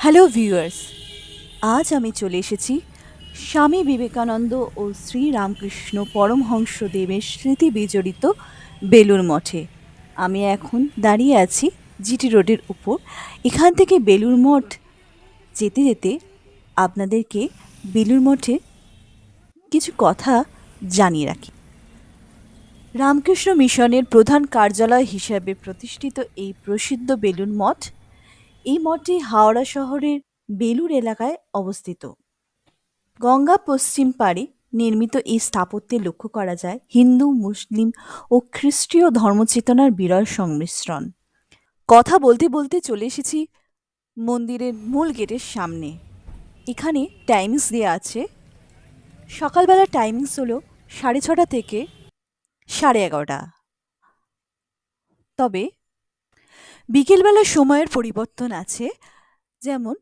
Hello viewers আজ আমি চলে এসেছি স্বামী বিবেকানন্দ ও শ্রী রামকৃষ্ণ পরমহংসদেবের স্মৃতি বিজড়িত বেলুর মঠে। আমি এখন দাঁড়িয়ে আছি জিটি রোডের উপর। এখান থেকে বেলুর মঠ যেতে যেতে আপনাদেরকে বেলুর মঠে কিছু কথা জানিয়ে রাখি। রামকৃষ্ণ মিশনের প্রধান কার্যালয় হিসাবে প্রতিষ্ঠিত এই প্রসিদ্ধ বেলুর মঠ এই মঠটি হাওড়া শহরের বেলুর এলাকায় অবস্থিত। গঙ্গা পশ্চিম পাড়ে নির্মিত এই স্থাপত্যে লক্ষ্য করা যায় হিন্দু, মুসলিম ও খ্রিস্টীয় ধর্মচেতনার বিরল সংমিশ্রণ। কথা বলতে বলতে চলে এসেছি মন্দিরের মূল গেটের সামনে। এখানে টাইমিংস দেওয়া আছে। সকালবেলা টাইমিংস হলো সাড়ে ছটা থেকে সাড়ে এগারোটা। তবে বিকেলবেলা সময়ের পরিবর্তন আছে। যেমন,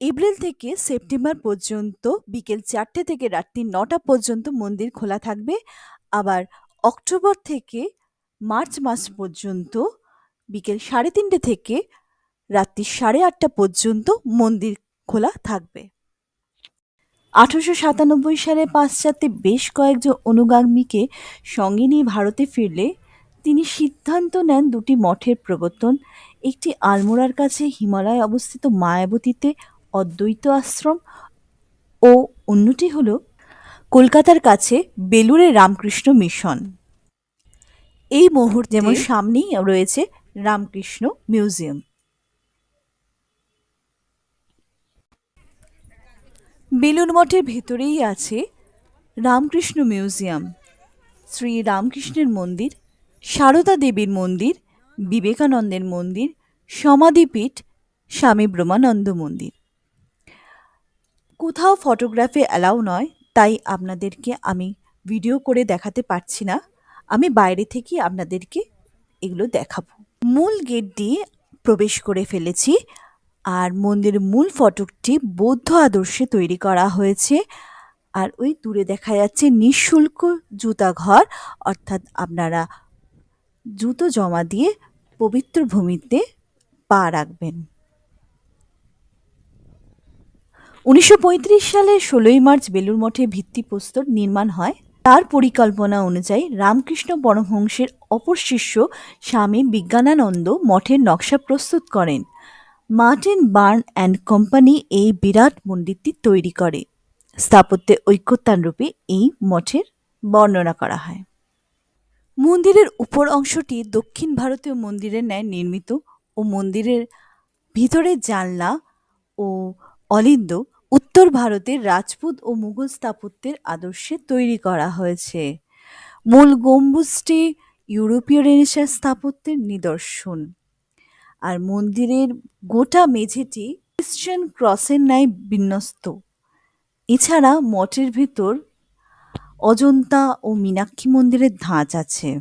এপ্রিল থেকে সেপ্টেম্বর পর্যন্ত বিকেল চারটে থেকে রাত্রি নটা পর্যন্ত মন্দির খোলা থাকবে। আবার অক্টোবর থেকে মার্চ মাস পর্যন্ত বিকেল সাড়ে তিনটে থেকে রাত্রি সাড়ে আটটা পর্যন্ত মন্দির খোলা থাকবে। আঠারোশো সাতানব্বই সালে পাশ্চাত্যে বেশ কয়েকজন অনুগামীকে সঙ্গে নিয়ে ভারতে ফিরলে তিনি সিদ্ধান্ত নেন দুটি মঠের প্রবর্তন। একটি আলমোড়ার কাছে হিমালয়ে অবস্থিত মায়াবতীতে অদ্বৈত আশ্রম ও অন্যটি হল কলকাতার কাছে বেলুড়ে রামকৃষ্ণ মিশন। এই মুহূর্তে যেমন সামনেই রয়েছে রামকৃষ্ণ মিউজিয়াম। বেলুর মঠের ভেতরেই আছে রামকৃষ্ণ মিউজিয়াম। শ্রী রামকৃষ্ণের মন্দির সারদা দেবীর মন্দির বিবেকানন্দের মন্দির, সমাধিপীঠ, স্বামী ব্রহ্মানন্দ মন্দির। কোথাও ফটোগ্রাফি অ্যালাউ নয়, তাই আপনাদেরকে আমি ভিডিও করে দেখাতে পারছি না। আমি বাইরে থেকে আপনাদেরকে এগুলো দেখাবো। মূল গেট দিয়ে প্রবেশ করে ফেলেছি আর মন্দিরের মূল ফটকটি বৌদ্ধ আদর্শে তৈরি করা হয়েছে। আর ওই দূরে দেখা যাচ্ছে নিঃশুল্ক জুতা ঘর অর্থাৎ আপনারা জুতো জমা দিয়ে পবিত্র ভূমিতে পা রাখবেন। উনিশশো পঁয়ত্রিশ সালে ষোলোই মার্চ বেলুর মঠে ভিত্তিপ্রস্তর নির্মাণ হয়। তার পরিকল্পনা অনুযায়ী রামকৃষ্ণ পরমহংসের অপর শিষ্য স্বামী বিজ্ঞানানন্দ মঠের নকশা প্রস্তুত করেন। মার্টিন বার্ন অ্যান্ড কোম্পানি এই বিরাট মন্দিরটি তৈরি করে। স্থাপত্যে ঐক্যতানরূপে এই মঠের বর্ণনা করা হয়। মন্দিরের উপর অংশটি দক্ষিণ ভারতীয় মন্দিরের ন্যায় নির্মিত ও মন্দিরের ভিতরের জানলা ও অলিন্দ উত্তর ভারতের রাজপুত ও মুঘল স্থাপত্যের আদর্শে তৈরি করা হয়েছে। মূল গম্বুজটি ইউরোপীয় রেনেসাঁ স্থাপত্যের নিদর্শন। আর মন্দিরের গোটা মেঝেটি ক্রিশ্চিয়ান ক্রসের ন্যায় বিন্যস্ত। এছাড়া মঠের ভেতর অজন্তা ও মীনাক্ষী মন্দিরের ধাঁচ আছে।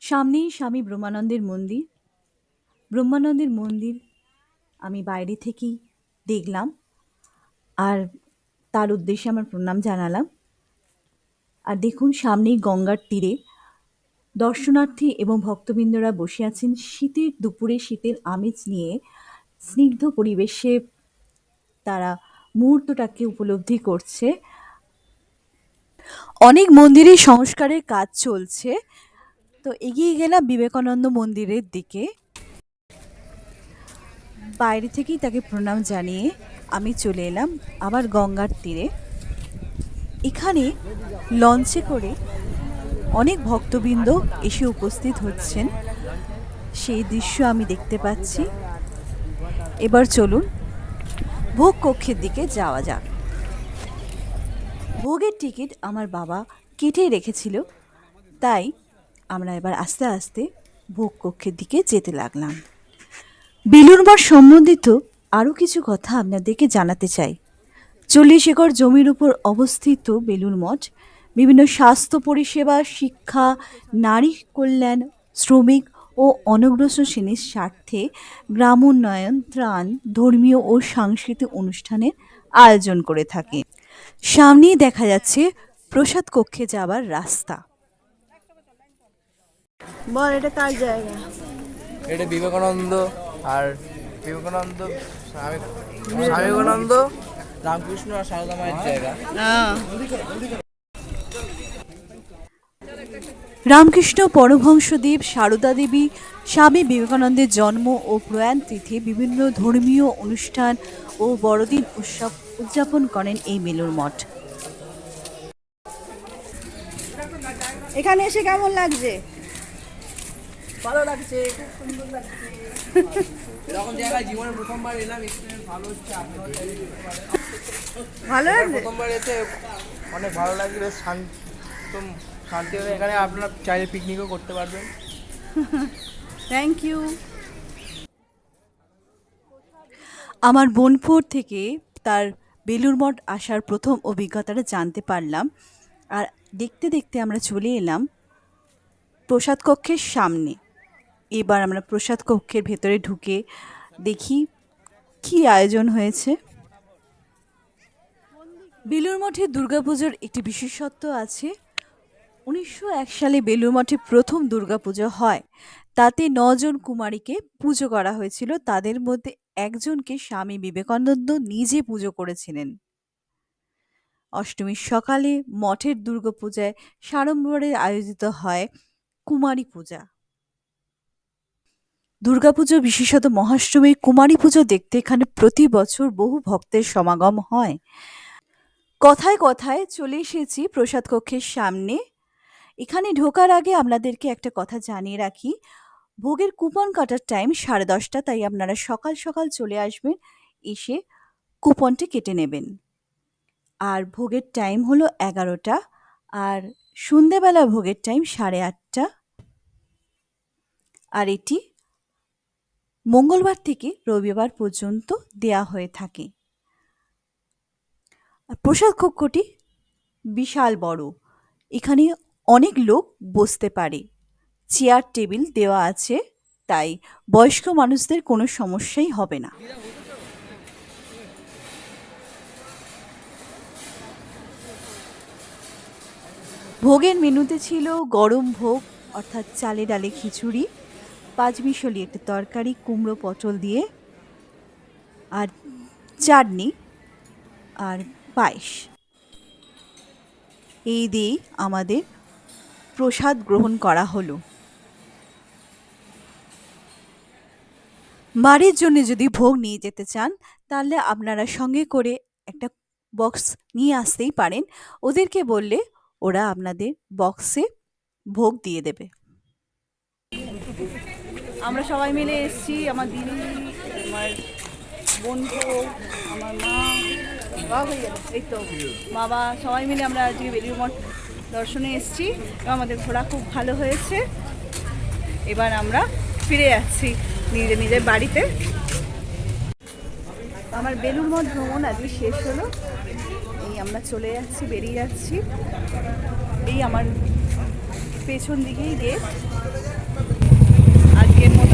সামনেই স্বামী ব্রহ্মানন্দের মন্দির। ব্রহ্মানন্দের মন্দির আমি বাইরে থেকেই দেখলাম আর তার উদ্দেশ্যে আমার প্রণাম জানালাম। আর দেখুন, সামনেই গঙ্গার তীরে দর্শনার্থী এবং ভক্তবৃন্দরা বসে আছেন। শীতের দুপুরে শীতের আমেজ নিয়ে স্নিগ্ধ পরিবেশে তারা মুহূর্তটাকে উপলব্ধি করছে। অনেক মন্দিরে সংস্কারের কাজ চলছে। তো এগিয়ে গেলাম বিবেকানন্দ মন্দিরের দিকে। বাইরে থেকেই তাকে প্রণাম জানিয়ে আমি চলে এলাম আবার গঙ্গার তীরে। এখানে লঞ্চে করে অনেক ভক্তবৃন্দ এসে উপস্থিত হচ্ছেন। সেই দৃশ্য আমি দেখতে পাচ্ছি। এবার চলুন ভোগ কক্ষের দিকে যাওয়া যাক। ভোগের টিকিট আমার বাবা কেটে রেখেছিল, তাই আমরা এবার আস্তে আস্তে ভোগ কক্ষের দিকে যেতে লাগলাম। বেলুর মঠ সম্বন্ধিত আরও কিছু কথা আপনাদেরকে জানাতে চাই। চল্লিশ একর জমির উপর অবস্থিত বেলুর মঠ, বিভিন্ন স্বাস্থ্য পরিষেবা, শিক্ষা, নারী কল্যাণ, শ্রমিক ও অনগ্রসর শ্রেণির স্বার্থে গ্রামোন্নয়ন ত্রাণ ধর্মীয় ও সাংস্কৃতিক অনুষ্ঠানের আয়োজন করে থাকে। সামনেই দেখা যাচ্ছে প্রসাদ কক্ষে যাওয়ার রাস্তা। বল এটা কার জায়গা? এটা বিবেকানন্দ আর বিবেকানন্দ স্বামী স্বামী বিবেকানন্দ রামকৃষ্ণ আর সারদা মায়ের জায়গা। রামকৃষ্ণ পরমহংসদেব সারদা দেবী স্বামী বিবেকানন্দের জন্ম ও প্রয়াণ তিথি বিভিন্ন ধর্মীয় অনুষ্ঠান ও বড়দিন উৎসব উদযাপন করেন এই বেলুর মঠ। এখানে এসে কেমন লাগছে? ভালো লাগছে সুন্দর লাগছে। এরকম জায়গায় জীবনে প্রথমবার এলাম ভালো হচ্ছে লাগছে? প্রথমবার এসে অনেক ভালো লাগছে বেশ শান্ত শান্তি হবে এখানে আপনারা চাইলে পিকনিকও করতে পারবেন। থ্যাংক ইউ আমার বোনপুর থেকে তার বেলুর মঠ আসার প্রথম অভিজ্ঞতাটা জানতে পারলাম। আর দেখতে দেখতে আমরা চলে এলাম প্রসাদ কক্ষের সামনে। এবার আমরা প্রসাদ কক্ষের ভেতরে ঢুকে দেখি কি আয়োজন হয়েছে। বেলুর মঠে দুর্গাপুজোর একটি বিশেষত্ব আছে। উনিশশো এক সালে বেলুর মঠে প্রথম দুর্গাপুজো হয়। তাতে নজন কুমারীকে পুজো করা হয়েছিল। তাদের মধ্যে একজনকে স্বামী বিবেকানন্দ নিজে পুজো করেছিলেন। অষ্টমীর সকালে মঠের দুর্গাপূজায় সাড়ম্বরে আয়োজিত হয় কুমারী পূজা। দুর্গাপুজো বিশেষত মহাষ্টমীর কুমারী পুজো দেখতে এখানে প্রতি বছর বহু ভক্তের সমাগম হয়। কথায় কথায় চলে এসেছি প্রসাদ কক্ষের সামনে। এখানে ঢোকার আগে আপনাদেরকে একটা কথা জানিয়ে রাখি। ভোগের কুপন কাটার টাইম সাড়ে দশটা, তাই আপনারা সকাল সকাল চলে আসবেন, এসে কুপনটি কেটে নেবেন। আর ভোগের টাইম হলো এগারোটা, আর সন্ধেবেলা ভোগের টাইম সাড়ে আটটা। আর এটি মঙ্গলবার থেকে রবিবার পর্যন্ত দেয়া হয়ে থাকে। আর প্রসাদ কক্ষটি বিশাল বড়। এখানে অনেক লোক বসতে পারে। চেয়ার টেবিল দেওয়া আছে, তাই বয়স্ক মানুষদের কোনো সমস্যাই হবে না। ভোগের মেনুতে ছিল গরম ভোগ, অর্থাৎ চালে ডালে খিচুড়ি পাঁচমিশালি একটা তরকারি, কুমড়ো পটল দিয়ে, আর চাটনি আর পায়েস। এই দিয়েই আমাদের প্রসাদ গ্রহণ করা হলো। বাড়ির জন্য যদি ভোগ নিয়ে যেতে চান, তাহলে আপনারা সঙ্গে করে একটা বক্স নিয়ে আসতেই পারেন। ওদেরকে বললে ওরা আপনাদের বক্সে ভোগ দিয়ে দেবে। আমরা সবাই মিলে এসেছি, আমার দিদি, আমার বন্ধু, আমার মা, বাবা এই তো, বাবা, সবাই মিলে আমরা আজকে বেলুর মঠ দর্শনে এসেছি, এবং আমাদের ঘোরা খুব ভালো হয়েছে। এবার আমরা ফিরে যাচ্ছি। নিজের নিজের বাড়িতে। আমার বেলুর মঠ ভ্রমণ আজকে শেষ হলো। এই আমরা চলে যাচ্ছি, বেরিয়ে যাচ্ছি। এই আমার পেছন দিকেই গেট আজকের মতো